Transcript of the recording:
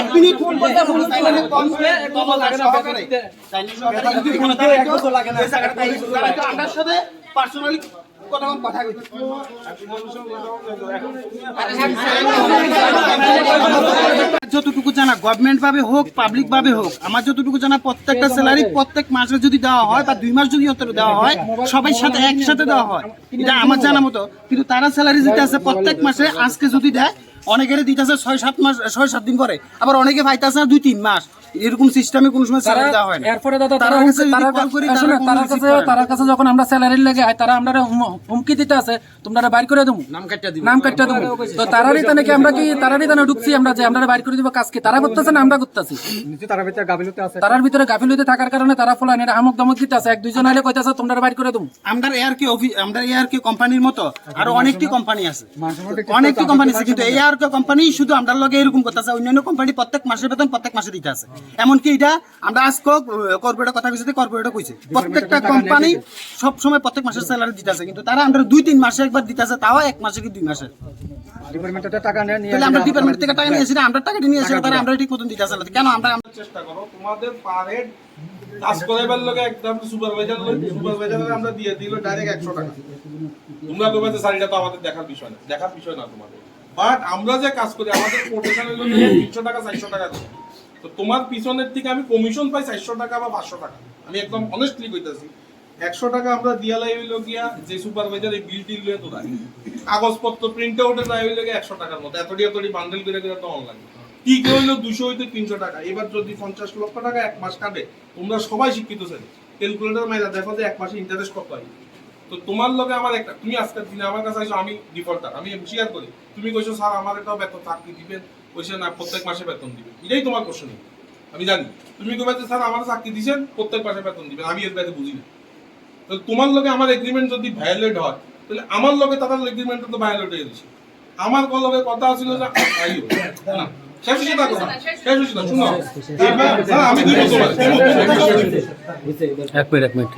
এক minute phone করতে phone করতে কম কম লাগে না সহকারে চাইনিজ সহকারে ফোন দেয় এক বছর লাগে না। এই জায়গাটা তাই তারা তো আমার সাথে পার্সোনালি যতটুকু জানা গভর্নমেন্ট ভাবে হোক পাবলিক ভাবে হোক, আমার যতটুকু জানা, প্রত্যেকটা স্যালারি প্রত্যেক মাসে যদি দেওয়া হয় বা দুই মাস যদি অন্তর দেওয়া হয়, সবাই সাথে একসাথে দেওয়া হয়। এটা আমার জানা মতো। কিন্তু তারা স্যালারি দিতে আছে প্রত্যেক মাসে, আজকে যদি দেয় অনেকের দিতেছে ছয় সাত মাস, ছয় সাত দিন পরে। আবার অনেকে পাইতেছে দুই তিন মাস। এরকম সিস্টেমে কোনো সময় স্যালারি দেওয়া হয় না। এরপরে দাদা তারা কাছে তারা তারা কাছে তারা কাছে যখন আমরা স্যালারি লেগে হয় তারা আমরা হুমকি দিতে আছে। তোমরা বাইর করে দেবো। নাম কাটটা দিব। নাম কাটটা দেবো। তো তারারই তো নাকি আমরা কি তারারই তো ঢুকছি আমরা যে আমরা বাইর করে দিব কাজ কি? তারা করতেছে না আমরা করতেছি? তারার ভিতরে গাফিলতি থাকার কারণে তারা ফুলান এটা আমক দমক দিতে আছে। এক দুইজন আইলে কইতাছে তোমরা বাইর করে দেবো। আমরা এয়ার কি অফিস আমরা এয়ার কি কোম্পানির মতো আর অনেকটি কোম্পানি আছে। অনেকটি কোম্পানি আছে কিন্তু এয়ার কে কোম্পানি শুধু আমরা লগে এরকম করতেছে অন্যান্য কোম্পানি প্রত্যেক মাসের বেতন প্রত্যেক মাসে দিতে আছে। এমনকি এটা আমরা আজকে কর্পোরেটর কথা কইছি কর্পোরেটর কইছে। প্রত্যেকটা কোম্পানি সব সময় প্রত্যেক মাসের স্যালারি দিতে আছে কিন্তু তারা আমরা দুই তিন মাসে একবার দিতে আছে তাও এক মাসে কি দুই মাসে? আমরা ডিপার্টমেন্ট থেকে টাকা নিয়েছি না আমরা টাকাটা নিয়ে এসে তারা আমরা ঠিক মতন দিতে আছে? না কেন আমরা চেষ্টা করো তোমাদের পার কাজ করাইবার লগে একদম সুপারভাইজার সুপারভাইজার আমরা দিয়ে দিল ডাইরেক্ট একশো টাকা। তোমরা কইবে যে শাড়িটা তো আমাদের দেখার বিষয় না দেখার বিষয় না তোমাদের। বাট আমরা যে কাজ করি আমাদের প্রোটেকশনের তিনশো টাকা চারশো টাকা দেয়। তো তোমার পিছনের থেকে আমি কমিশন পাই চারশো টাকা বা পাঁচশো টাকা। আমি একদম অনেস্টলি কইতাছি। একশো টাকা আমরা দিয়া লাই হইল গিয়া যে সুপারভাইজার এই বিল টিল লয়ে তো রাখি কাগজপত্র প্রিন্ট আউটে দেয় হইল গিয়া একশো টাকার মতো। এতটি এতটি বান্ডেল করে করে তো অনলাইন কি হইল দুশো হইতে তিনশো টাকা। এবার যদি পঞ্চাশ লক্ষ টাকা এক মাস কাটে, তোমরা সবাই শিক্ষিত ছেলে। ক্যালকুলেটর মাইরা দেখো যে এক মাসে ইন্টারেস্ট কত হয়। তো তোমার লগে আমার একটা তুমি আজকের দিনে আমার কাছে আইসো, আমি ডিফল্টার আমি স্বীকার করি। তুমি কইছো, স্যার, আমার একটা বেতন চাকরি দিবেন। কইছে না প্রত্যেক মাসে বেতন দিবেন এটাই তোমার কোশ্চেন আমি জানি তুমি কবে যে স্যার আমার চাকরি দিছেন প্রত্যেক মাসে বেতন দিবেন আমি এর বাইরে বুঝি না তো তোমার লগে আমার এগ্রিমেন্ট যদি ভায়োলেট হয় তাহলে আমার লগে তাদের এগ্রিমেন্ট তো ভায়োলেট হয়ে গেছে আমার লগে কথা ছিল যে আইও না শেষ হয়েছে তা কথা শেষ হয়েছে না শুনো স্যার আমি দিব তোমার এক মিনিট এক মিনিট